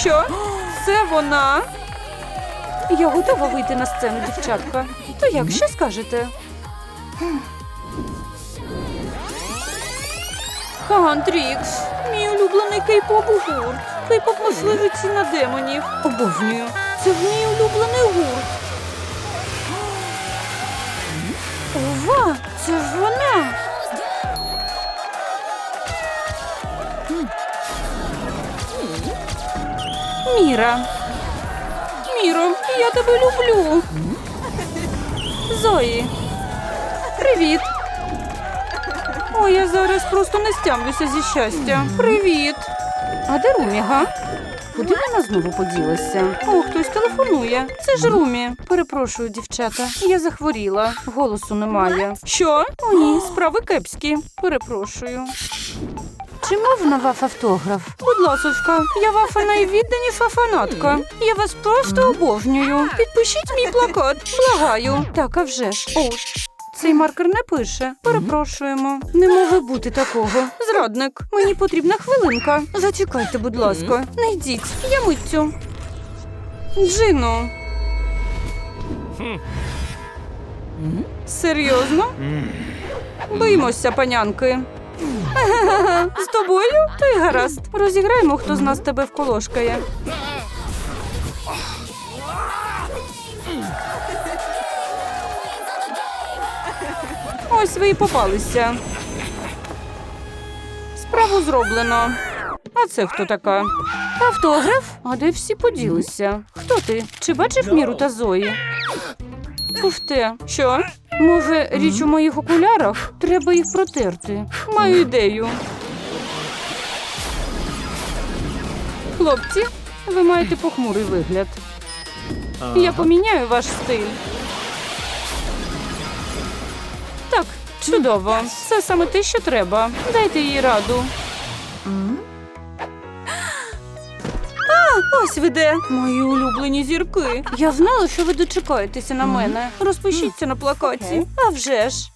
Що? Це вона? Я готова вийти на сцену, дівчатка. То як, що скажете? Хантрікс, мій улюблений кей-поп гурт. Кей-поп мисливиці на демонів. Обожнюю. Це мій улюблений гурт. Ова, це ж вона. Міра. Міро, я тебе люблю. Зої. Привіт. Ой, я зараз просто не стямлюся зі щастя. Привіт. А де Румі, га? Куди вона знову поділася? О, хтось телефонує. Це ж Румі. Перепрошую, дівчата. Я захворіла. Голосу немає. Що? О, ні, справи кепські. Перепрошую. Чи мов на ваф автограф? Будь ласочка, я вафа найвідданіша фанатка. Я вас просто обожнюю. Підпишіть мій плакат. Благаю. Так, а вже ж. О, цей маркер не пише. Перепрошуємо. Не може бути такого. Зрадник, мені потрібна хвилинка. Зачекайте, будь ласка. Не йдіть, я миттю. Джино. Серйозно? Боїмося, панянки. З тобою? То й гаразд. Розіграємо, хто з нас тебе вколошкає. Ось ви і попалися. Справу зроблено. А це хто така? Автограф? А де всі поділися? Хто ти? Чи бачив Міру та Зої? Уфте, що? Може, річ у моїх окулярах? Треба їх протерти. Маю ідею. Хлопці, ви маєте похмурий вигляд. Я поміняю ваш стиль. Так, чудово. Це саме те, що треба. Дайте їй раду. Ось ви де. Мої улюблені зірки. Я знала, що ви дочекаєтеся на мене. Розпишіться на плакаті. А вже ж.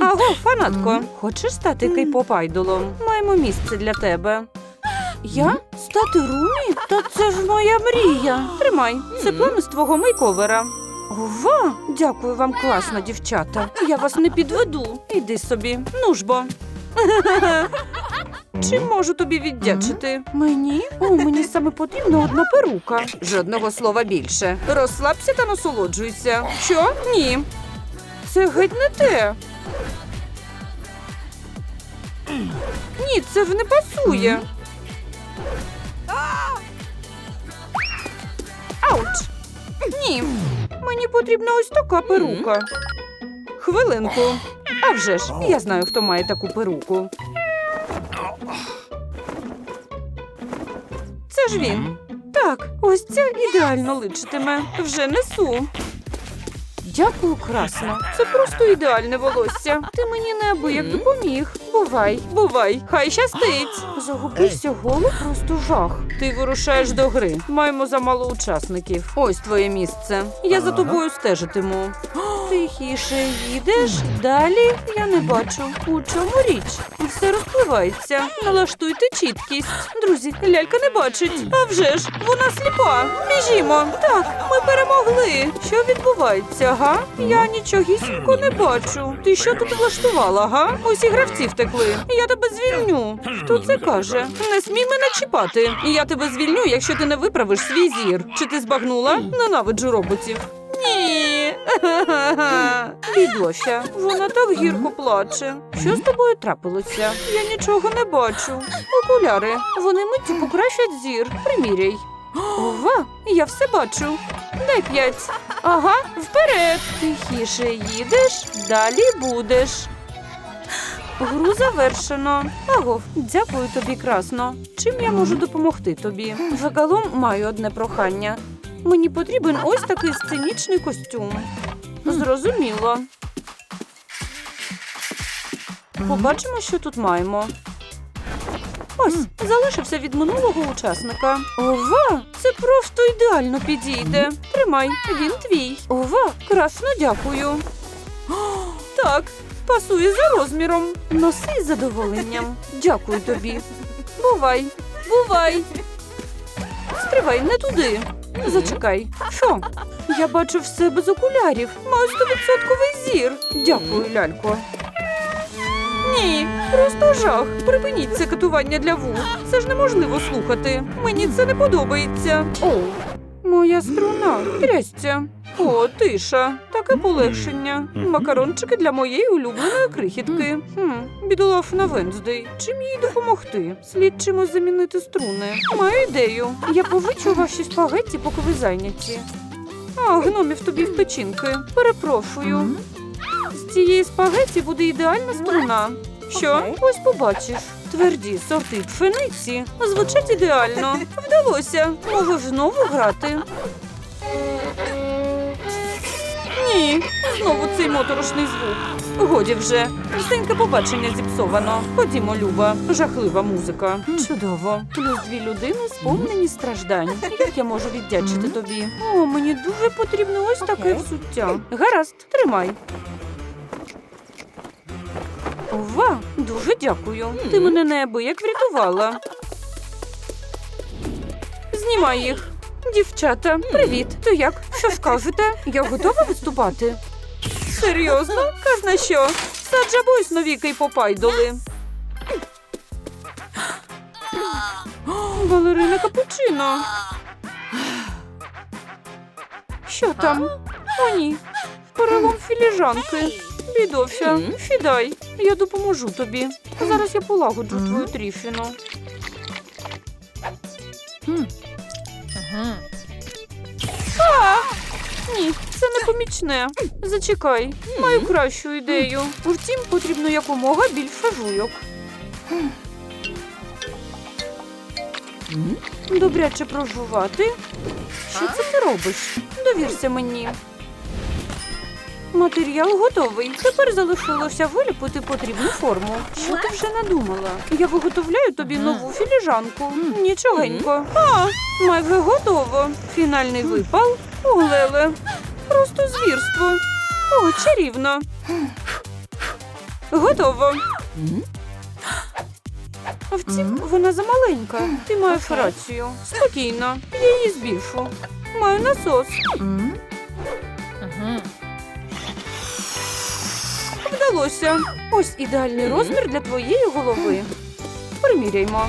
Аго, фанатко, хочеш стати кей-поп айдолом? Маємо місце для тебе. Я? Стати Румі? Та це ж моя мрія. Тримай, це план з твого мейковера. Ова, дякую вам класно, дівчата. Я вас не підведу. Іди собі, ну ж бо. Чим можу тобі віддячити? Мені? О, мені саме потрібна одна перука. Жодного слова більше. Розслабся та насолоджуйся. Що? Ні. Це геть не те. Ні, це ж не пасує. Ауч! Ні. Мені потрібна ось така перука. Хвилинку. А вже ж, я знаю, хто має таку перуку. Це ж він. Так, ось ця ідеально личитиме. Вже несу. Дякую, красно. Це просто ідеальне волосся. Ти мені неабияк допоміг. Бувай, бувай, хай щастить. Загубився голо, просто жах. Ти вирушаєш до гри. Маємо замало учасників. Ось твоє місце. Я за тобою стежитиму. Тихіше їдеш. Далі я не бачу. У чому річ? Все розпливається. Налаштуйте чіткість. Друзі, лялька не бачить. А вже ж, вона сліпа. Біжімо. Так, ми перемогли. Що відбувається, га? Я нічогісінько не бачу. Ти що тут влаштувала, га? Усі гравці втекли. Я тебе звільню. Хто це каже? Не смій мене чіпати. Я тебе звільню, якщо ти не виправиш свій зір. Чи ти збагнула? Ненавиджу роботів. Ні. Бідося, вона так гірко плаче. Що з тобою трапилося? Я нічого не бачу. Окуляри, вони миттю покращать зір. Приміряй. Ова, я все бачу. Дай п'ять. Ага, вперед. Тихіше їдеш, далі будеш. Гру завершено. Агов, дякую тобі красно. Чим я можу допомогти тобі? Загалом маю одне прохання. Мені потрібен ось такий сценічний костюм. Зрозуміло. Побачимо, що тут маємо. Ось, залишився від минулого учасника. Ова, це просто ідеально підійде. Тримай, він твій. Ова, красно дякую. Так, пасує за розміром. Носи з задоволенням. Дякую тобі. Бувай. Бувай! Стривай, не туди. Зачекай. Що? Я бачу все без окулярів. Маю стовідсотковий зір. Дякую, лялько. Ні, просто жах. Припиніть це катування для вух. Це ж неможливо слухати. Мені це не подобається. О, моя струна. Трясця. О, тиша. Таке полегшення. Макарончики для моєї улюбленої крихітки. Хм, бідолафна Венздей. Чим їй допомогти? Слід чимось замінити струни. Маю ідею. Я повичу ваші спагетті, поки ви зайняті. А, гномів тобі в печінки. Перепрошую. З цієї спагеті буде ідеальна струна. Що? Ось побачиш. Тверді сорти пшениці звучать ідеально. Вдалося. Можеш знову грати. Ні, знову цей моторошний звук. Годі вже. Простеньке побачення зіпсовано. Ходімо, Люба. Жахлива музика. Чудово. Плюс дві людини сповнені страждань. Як я можу віддячити тобі? О, мені дуже потрібно ось таке взуття. Гаразд, тримай. Ова, дуже дякую. Ти мене неабияк врятувала. Знімай їх. Дівчата, привіт. То як? Що скажете? Я готова виступати. Серйозно? Казна що? Саджа бойс новіки й попайдоли. Балерина капучино. Що там? О, ні. Перелом філіжанки. Бідося, Мгм. сідай. Я допоможу тобі. Зараз я полагоджу твою тріфіну. Ага. Ні, це не помічне. Зачекай, маю кращу ідею. Втім, потрібно якомога більше жуйок. Добряче прожувати. Що це ти робиш? Довірся мені. Матеріал готовий. Тепер залишилося виліпити потрібну форму. Що ти вже надумала? Я виготовляю тобі нову філіжанку. Нічогенько. А, майже готово. Фінальний випал. Олеле. Просто звірство. О, чарівно. Готово. Втім, вона замаленька. Ти маєш рацію. Спокійно, я її збільшу. Маю насос. М? Вдалося. Ось ідеальний розмір для твоєї голови. Приміряймо.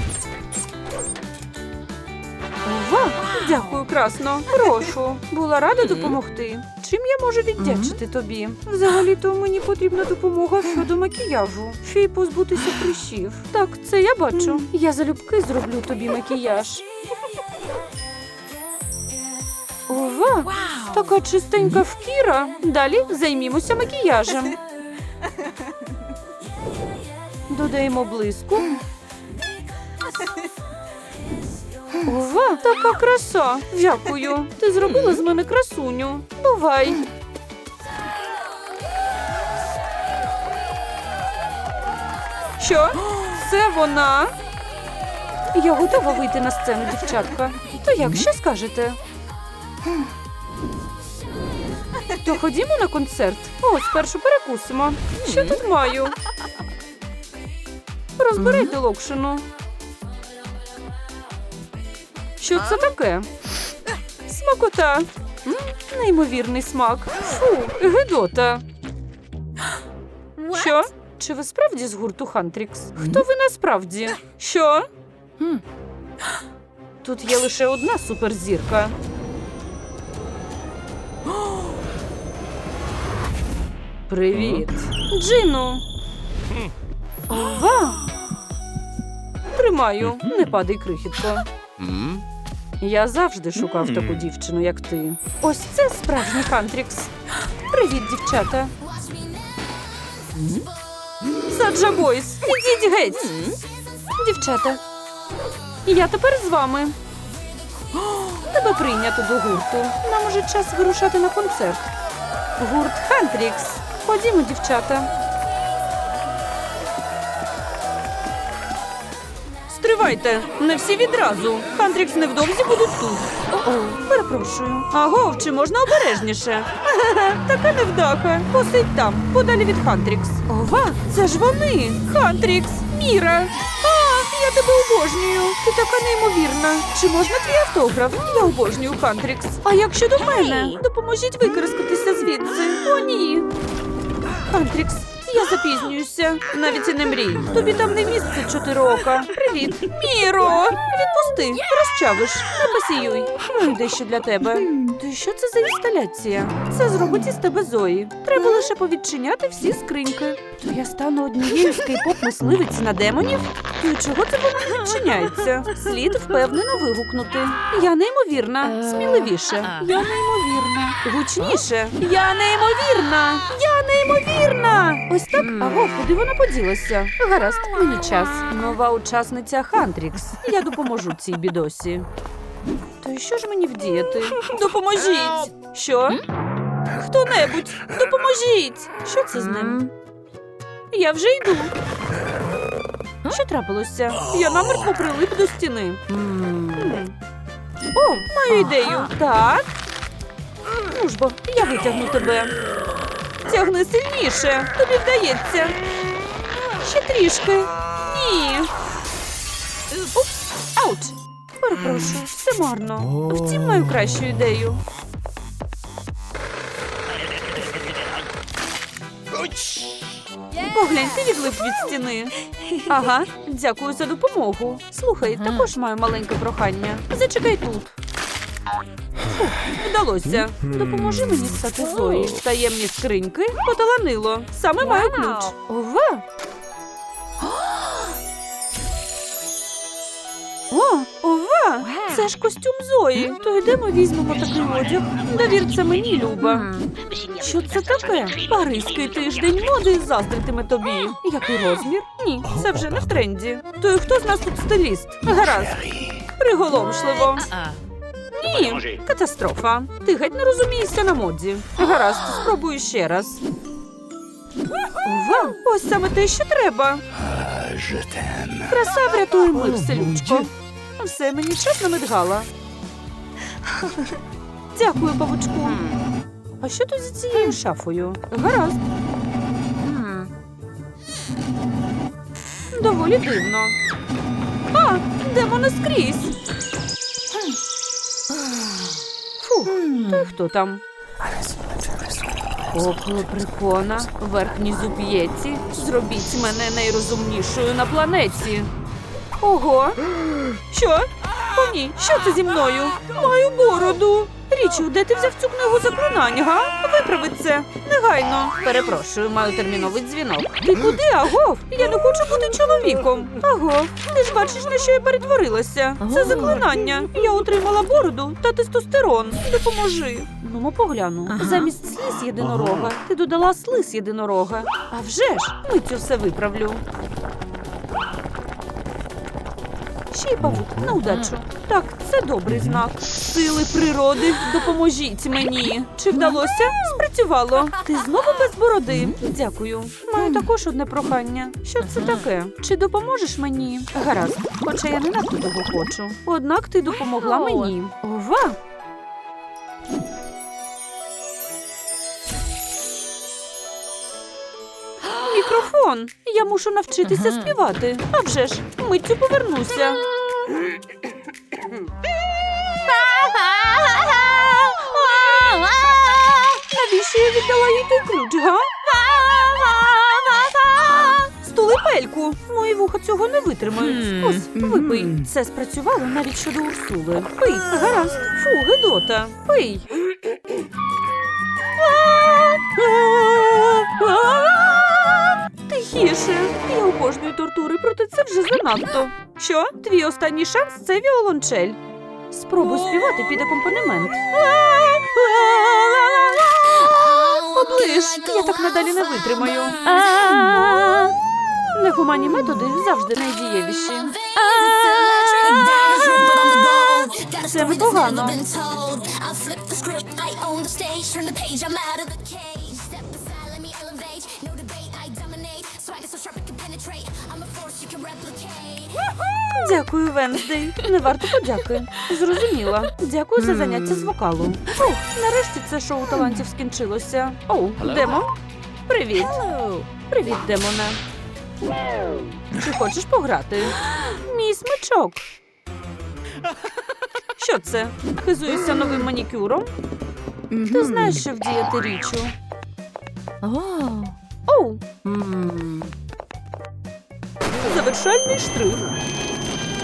Ова, дякую, красно. Прошу. Була рада допомогти. Чим я можу віддячити тобі? Взагалі-то мені потрібна допомога щодо макіяжу. Ще й позбутися прищів. Так, це я бачу. Я залюбки зроблю тобі макіяж. Ова, така чистенька вкіра. Далі займімося макіяжем. Додаємо блиску. Ова, така краса. Дякую. Ти зробила з мене красуню. Бувай. Що? Це вона? Я готова вийти на сцену, дівчатка. То як, що скажете? То ходімо на концерт. О, спершу перекусимо. Що тут маю? Розбирайте локшину. Що це таке? Смакота. М, Неймовірний смак. Фу, гидота. Що? Чи ви справді з гурту Хантрікс? Хто ви насправді? Що? Тут є лише одна суперзірка. Привіт. Джину. Ова. Тримаю, не падай крихітко. Я завжди шукав таку дівчину, як ти. Ось це справжній Хантрікс. Привіт, дівчата. Саджа Бойс, ідіть геть. Дівчата, я тепер з вами. Тебе прийнято до гурту. Нам уже час вирушати на концерт. Гурт Хантрікс. Ходімо, дівчата. Стривайте, не всі відразу. Хантрікс невдовзі будуть тут. О, перепрошую. Аго, чи можна обережніше? Така невдаха. Посидь там, подалі від Хантрікс. Ова, це ж вони. Хантрікс, Міра. А, я тебе обожнюю. Ти така неймовірна. Чи можна твій автограф? Я обожнюю Хантрікс. А як щодо мене? Допоможіть використатися звідси. О, ні. Хантрікс, я запізнююся. Навіть і не мрій. Тобі там не місце чотири ока. Привіт. Міро! Відпусти, розчавиш, не пасіюй. Ну, йде ще для тебе. То що це за інсталяція? Це зробить із тебе Зої. Треба лише повідчиняти всі скриньки. То я стану однією з кей-поп мисливиць на демонів? Й чого це воно не відчиняється? Слід впевнено вигукнути. Я неймовірна, сміливіше. Я неймовірна. Гучніше. Я неймовірна. Я неймовірна. Ось так. Аго, куди вона поділася? Гаразд, мені час. Нова учасниця Хантрікс. Я допоможу цій бідосі. То що ж мені вдіяти? Допоможіть! Що? Хто-небудь, допоможіть! Що це з ним? Я вже йду. Що трапилося? Я намертво прилип до стіни. О, маю ідею. Так. Ну ж бо, я витягну тебе. Тягни сильніше. Тобі вдається. Ще трішки. Ні. Упс, ауч. Перепрошую, все марно. Втім, маю кращу ідею. Поглянь, ти відлип від стіни. Ага, дякую за допомогу. Слухай, також маю маленьке прохання. Зачекай тут. Вдалося. Допоможи мені стати Зої. Таємні скриньки поталанило. Саме маю ключ. Ова! О, ова! Це ж костюм Зої. То йдемо візьмемо такий одяг. Довір це мені, Люба. Що це таке? Паризький тиждень моди заздритиме тобі. Який розмір? Ні, це вже не в тренді. То й хто з нас тут стиліст? Гаразд. Приголомшливо. Ні, катастрофа. Ти геть не розумієшся на моді. Гаразд, спробую ще раз. Ова, ось саме те, що треба. Краса врятує мир, селючко. Все мені час намидгала. Дякую, павучку. А що тут за цією шафою? Гаразд. Доволі дивно. А, демони скрізь. Фу, то хто там? Око прикона, верхній зуб'єці. Зробіть мене найрозумнішою на планеті. Ого. Що? О, ні, що це зі мною? Маю бороду. Річу, де ти взяв цю книгу заклинань, га? Виправи це. Негайно. Перепрошую, маю терміновий дзвінок. Ти куди, Агов? Я не хочу бути чоловіком. Агов, ти ж бачиш, на що я перетворилася. Це заклинання. Я отримала бороду та тестостерон. Допоможи. Ну, мо погляну. Замість сліз єдинорога ти додала слиз єдинорога. А вже ж, миттю все виправлю. Ще й павук на удачу. Так, це добрий знак. Сили природи, допоможіть мені. Чи вдалося? Спрацювало. Ти знову без бороди. Дякую. Маю також одне прохання. Що це таке? Чи допоможеш мені? Гаразд, хоча я не надто того хочу. Однак ти допомогла мені. Ова! Мікрофон. Я мушу навчитися співати. А вже ж, миттю повернуся. Навіщо я віддала їй той ключ, га? Стули пельку. Мої вуха цього не витримають. Ось, випий. Це спрацювало навіть щодо Урсули. Пий, гаразд. Фу, гидота. Пий. Тихіше. Я обожнюю тортури, проте це вже занадто. Що? Твій останній шанс це віолончель. Спробуй співати під акомпанемент. Оближ, я так надалі не витримаю. Негуманні методи завжди найдієвіші. Це непогано. Дякую, Венздей. Не варто подяки. Зрозуміла. Дякую за заняття з вокалу. Фух, нарешті це шоу талантів скінчилося. Оу, Демон. Привіт. Привіт, Демоне. Чи хочеш пограти? Мій смичок. Що це? Хизуєшся новим манікюром? Ти знаєш, що вдіяти річу. Оу. Завершальний штрих.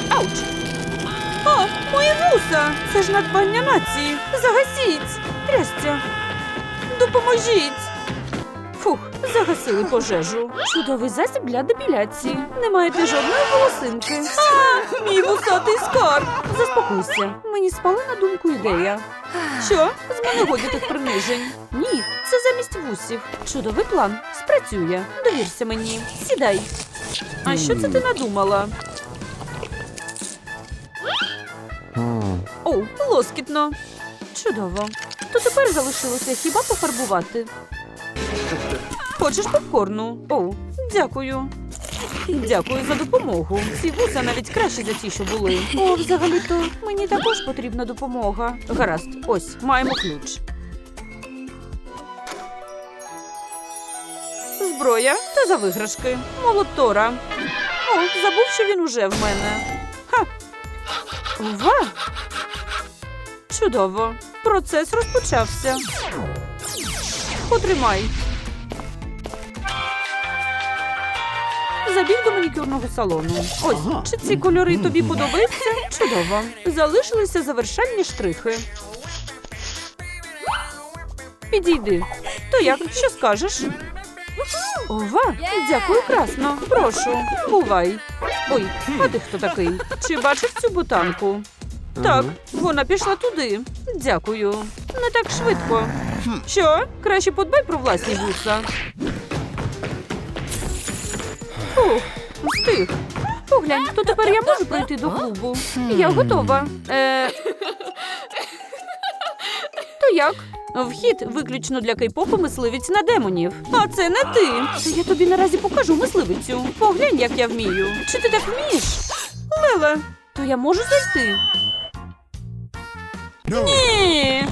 Ауч! О, мої вуса! Це ж надбання нації. Загасіть! Трясця! Допоможіть! Фух, загасили пожежу. Чудовий засіб для депіляції. Не маєте жодної волосинки. А, мій вусатий скарб! Заспокойся. Мені спала на думку ідея. Що? З мене годі тих принижень. Ні, це замість вусів. Чудовий план. Спрацює. Довірся мені. Сідай. А що це ти надумала? О, лоскітно. Чудово. То тепер залишилося хіба пофарбувати. Хочеш попкорну? О, дякую. Дякую за допомогу. Ці вуса навіть краще за ті, що були. О, взагалі-то мені також потрібна допомога. Гаразд, ось маємо ключ. Зброя та за виграшки. Молот Тора. О, забув, що він уже в мене. Ха. Ова! Чудово. Процес розпочався. Потримай. Забіг до манікюрного салону. Ось, чи ці кольори тобі подобаються? Чудово. Залишилися завершальні штрихи. Підійди. То як, що скажеш? Ова, дякую красно. Прошу, бувай. Ой, а ти хто такий? Чи бачив цю ботанку? Так, вона пішла туди. Дякую. Не так швидко. Що? Краще подбай про власні вуса. Фух, встиг. Поглянь, то тепер я можу пройти до клубу. Я готова. Е... То як? Вхід виключно для кей-попу мисливець на демонів. А це не ти. Та я тобі наразі покажу мисливицю. Поглянь, як я вмію. Чи ти так вмієш? Леле, то я можу зайти. Ні.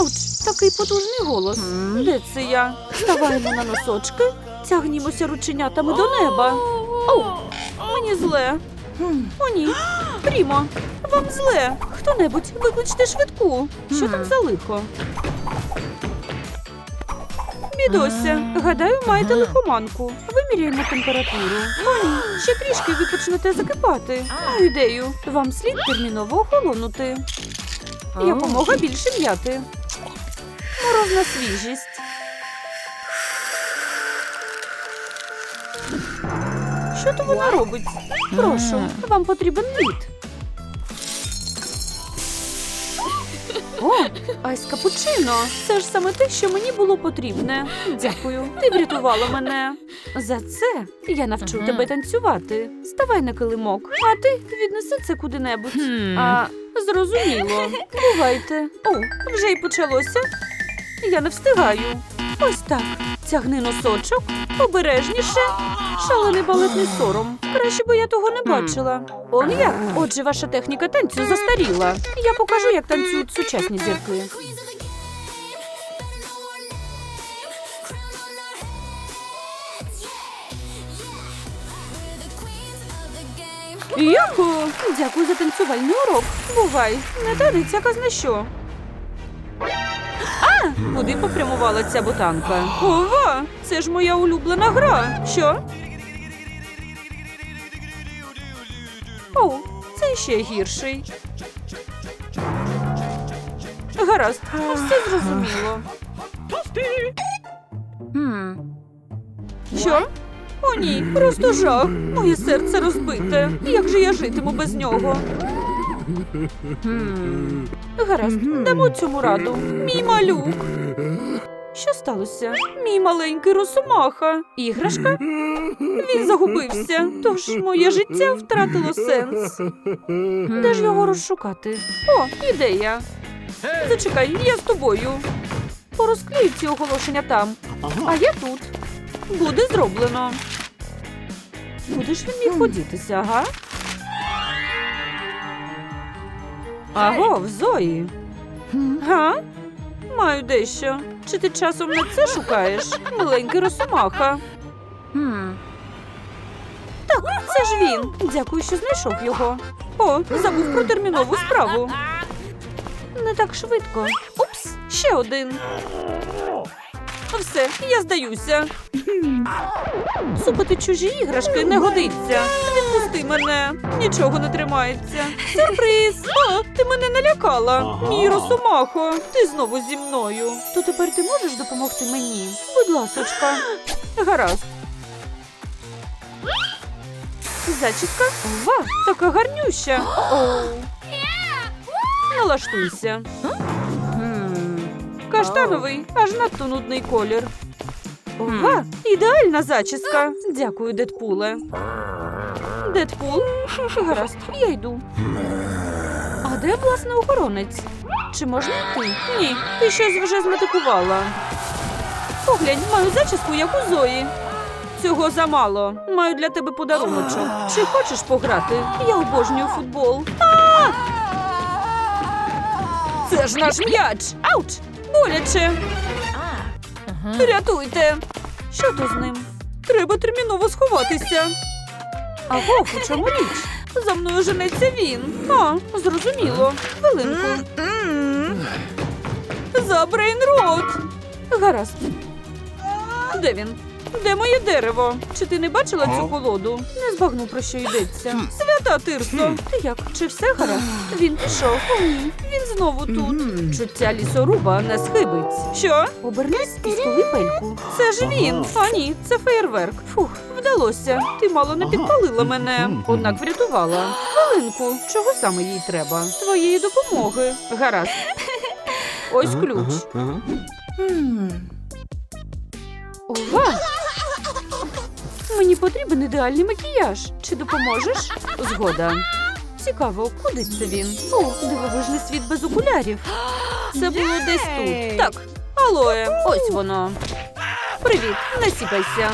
Ауч, такий потужний голос. Де це я? Ставаємо на носочки, тягнімося рученятами до неба. Оу, мені зле. О, ні. Прімо, вам зле. Хто-небудь, викличте швидку. Що там за лихо? Бідося, гадаю, маєте лихоманку. Виміряємо температуру. О, ні, ще трішки ви почнете закипати. Маю ідею. Вам слід терміново охолонути. Якомога більше м'яти. Морозна свіжість. Що то вона робить? Прошу, вам потрібен лід. Айс капучино. Це ж саме те, що мені було потрібне. Дякую. Ти врятувала мене. За це я навчу Ага. тебе танцювати. Ставай на килимок, а ти віднеси це куди-небудь. Хм. А, зрозуміло. Бувайте. О, вже й почалося. Я не встигаю. Ось так. Тягни носочок, обережніше. Шалений балетний сором. Краще би я того не бачила. Он як? Отже, ваша техніка танцю застаріла. Я покажу, як танцюють сучасні зірки. Юху! Дякую за танцювальний урок. Бувай, не танець, казна що. А, куди попрямувала ця ботанка? Ова! Це ж моя улюблена гра. Що? Ще гірший. Гаразд, все зрозуміло. Хм. Що? О, ні, просто жах. Моє серце розбите. Як же я житиму без нього? Хм. Гаразд, дамо цьому раду. Мій малюк. Що сталося? Мій маленький росомаха. Іграшка? Він загубився, тож моє життя втратило сенс. Де ж його розшукати? О, ідея. Зачекай, я з тобою. Порозклею ці оголошення там, а я тут. Буде зроблено. Ж він міг подітися, га? Агов, Зої. Га? Маю дещо. Чи ти часом не це шукаєш? Миленький росомаха. Хм. Так, це ж він. Дякую, що знайшов його. О, забув про термінову справу. Не так швидко. Упс, ще один. Все, я здаюся. Супити чужі іграшки не годиться. Відпусти мене. Нічого не тримається. Сюрприз! О, ти мене налякала. Ага. Мій росомахо, ти знову зі мною. То тепер ти можеш допомогти мені? Будь ласочка. Гаразд. Зачіска? Ова, така гарнюща. Оу. Налаштуйся. Каштановий, аж надто нудний колір. Ова, ідеальна зачіска. Дякую, Дедпуле. Дедпул? Гаразд, я йду. А де власне охоронець? Чи можна йти? Ні, ти щось вже зметикувала. Поглянь, маю зачіску, як у Зої. Цього замало. Маю для тебе подаруночок. Чи хочеш пограти? Я обожнюю футбол. А! Це ж наш м'яч! Ауч! Боляче! Рятуйте! Що то з ним? Треба терміново сховатися. А у чому річ? За мною женеться він. А, зрозуміло. Хвилинку. За брейнрот. Гаразд. Де він? Де моє дерево? Чи ти не бачила цю колоду? Не збагну, про що йдеться. Свята Тирсо! Ти як? Чи все гаразд? Він пішов. О, ні. Він знову тут. Чуття лісоруба не схибить. Що? Обернись і стули пельку. Це ж він. А ні, це феєрверк. Фух, вдалося. Ти мало не підпалила мене, однак врятувала. Хвилинку, чого саме їй треба? Твоєї допомоги. Гаразд. Ось ключ. Ова! Мені потрібен ідеальний макіяж. Чи допоможеш? Згода. Цікаво, куди це він? О, дивовижний світ без окулярів. Це було десь тут. Так, алоє, ось воно. Привіт, насіпайся.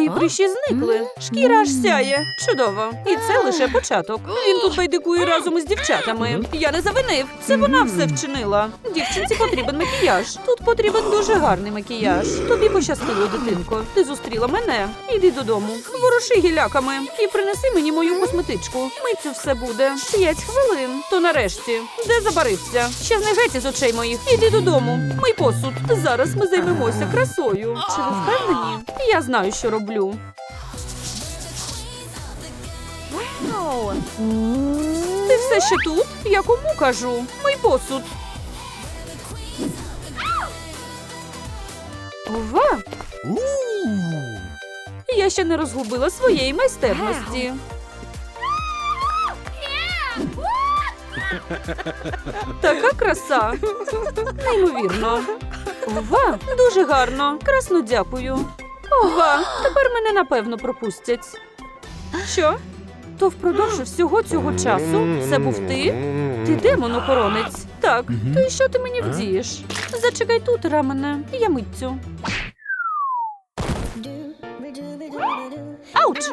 Мої прищі зникли. Шкіра аж сяє. Чудово. І це лише початок. Він тут байдикує разом із дівчатами. Я не завинив. Це вона все вчинила. Дівчинці потрібен макіяж. Тут потрібен дуже гарний макіяж. Тобі пощастило, дитинко. Ти зустріла мене. Іди додому. Воруши гіляками і принеси мені мою косметичку. Миттю все буде. П'ять хвилин. То нарешті. Де забарився? Ще не геть із очей моїх. Іди додому. Мий посуд. Зараз ми займемося красою. Чи ви впевнені? Я знаю, що роблю. Ти все ще тут? Я кому кажу? Мий посуд. Ова! Я ще не розгубила своєї майстерності. Така краса. Неймовірно. Ова, дуже гарно. Красно дякую. Ова, тепер мене напевно пропустять. Що? То впродовж всього цього часу це був ти? Ти демон-охоронець. Так, то і що ти мені вдієш? Зачекай тут, рамене, я митцю. Ауч!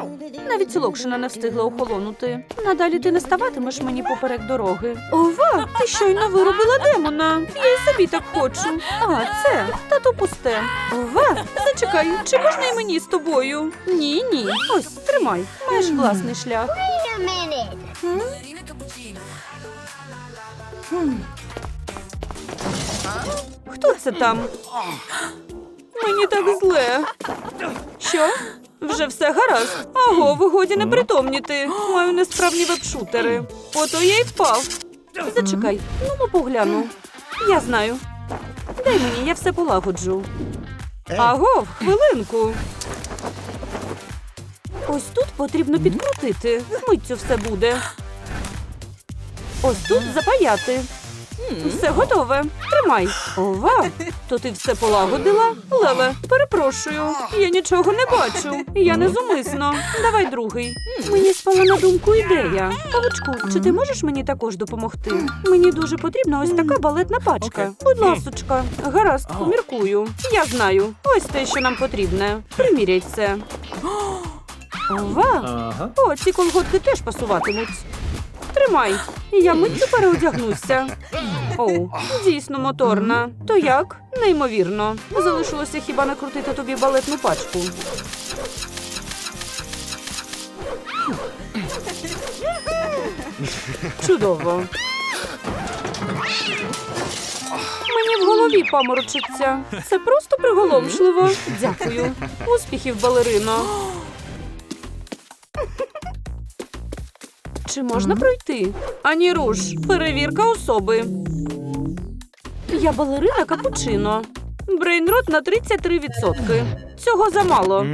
Навіть локшина не встигла охолонути. Надалі ти не ставатимеш мені поперек дороги. Ова, ти щойно виробила демона. Я й собі так хочу. А, це та то пусте. Ова, зачекай, чи можна й мені з тобою? Ні, ні. Ось, тримай. Маєш власний шлях. Хто це там? Мені так зле. Що? Вже все гаразд. Аго, ви годі не притомніти. Маю несправні веб-шутери. Ото я й впав. Зачекай, ну ну погляну. Я знаю. Дай мені, я все полагоджу. Аго, хвилинку. Ось тут потрібно підкрутити. Миттю все буде. Ось тут запаяти. Все готове. Тримай. Ова, то ти все полагодила? Леле, перепрошую. Я нічого не бачу. Я не зумисно. Давай другий. Мені спала на думку ідея. Павучку, чи ти можеш мені також допомогти? Мені дуже потрібна ось така балетна пачка. Будь ласочка, гаразд, поміркую. Я знаю. Ось те, що нам потрібне. Приміряй це. Ова! О, ці колготки теж пасуватимуть. Тримай, я миттю переодягнуся. Оу, дійсно моторна. То як? Неймовірно. Залишилося хіба накрутити тобі балетну пачку. Чудово. Мені в голові паморочиться. Це просто приголомшливо. Дякую. Успіхів, балерино. Чи можна пройти? Ані руш, перевірка особи. Я балерина капучино. Брейнрот на 33%. Цього замало.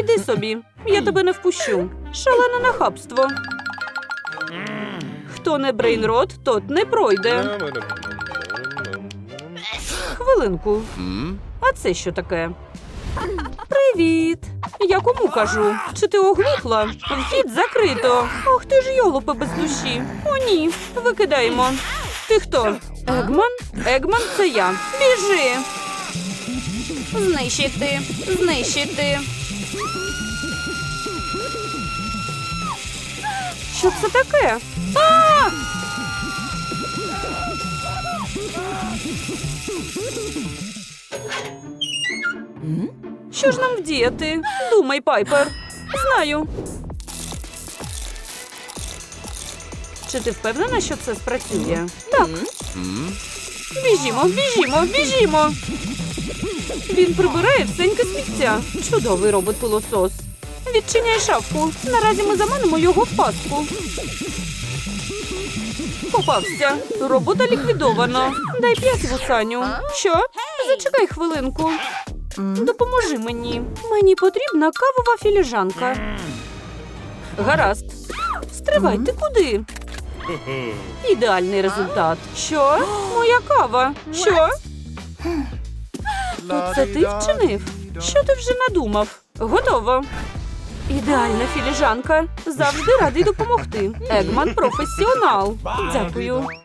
Іди собі, я тебе не впущу. Шалене нахабство. Хто не брейнрот, тот не пройде. Хвилинку. А це що таке? Привіт! Я кому кажу? Чи ти оглухла? Вхід закрито. Ох ти ж йолопи без душі. О, ні. Викидаємо. Ти хто? Егман? Егман це я. Біжи. Знищити. Знищити. Що це таке? А! Що ж нам вдіяти? Думай, Пайпер. Знаю. Чи ти впевнена, що це спрацює? Так. Біжімо, біжімо, біжімо. Він прибирає всеньке сміття. Чудовий робот пилосос. Відчиняй шафку. Наразі ми заманимо його в пастку. Попався. Робота ліквідовано. Дай п'ять вусаню. Що? Зачекай хвилинку. Допоможи мені. Мені потрібна кавова філіжанка. Гаразд. Стривай, ти куди? Ідеальний результат. Що? Моя кава. Що? То це ти вчинив? Що ти вже надумав? Готово. Ідеальна філіжанка. Завжди радий допомогти. Егман професіонал. Дякую.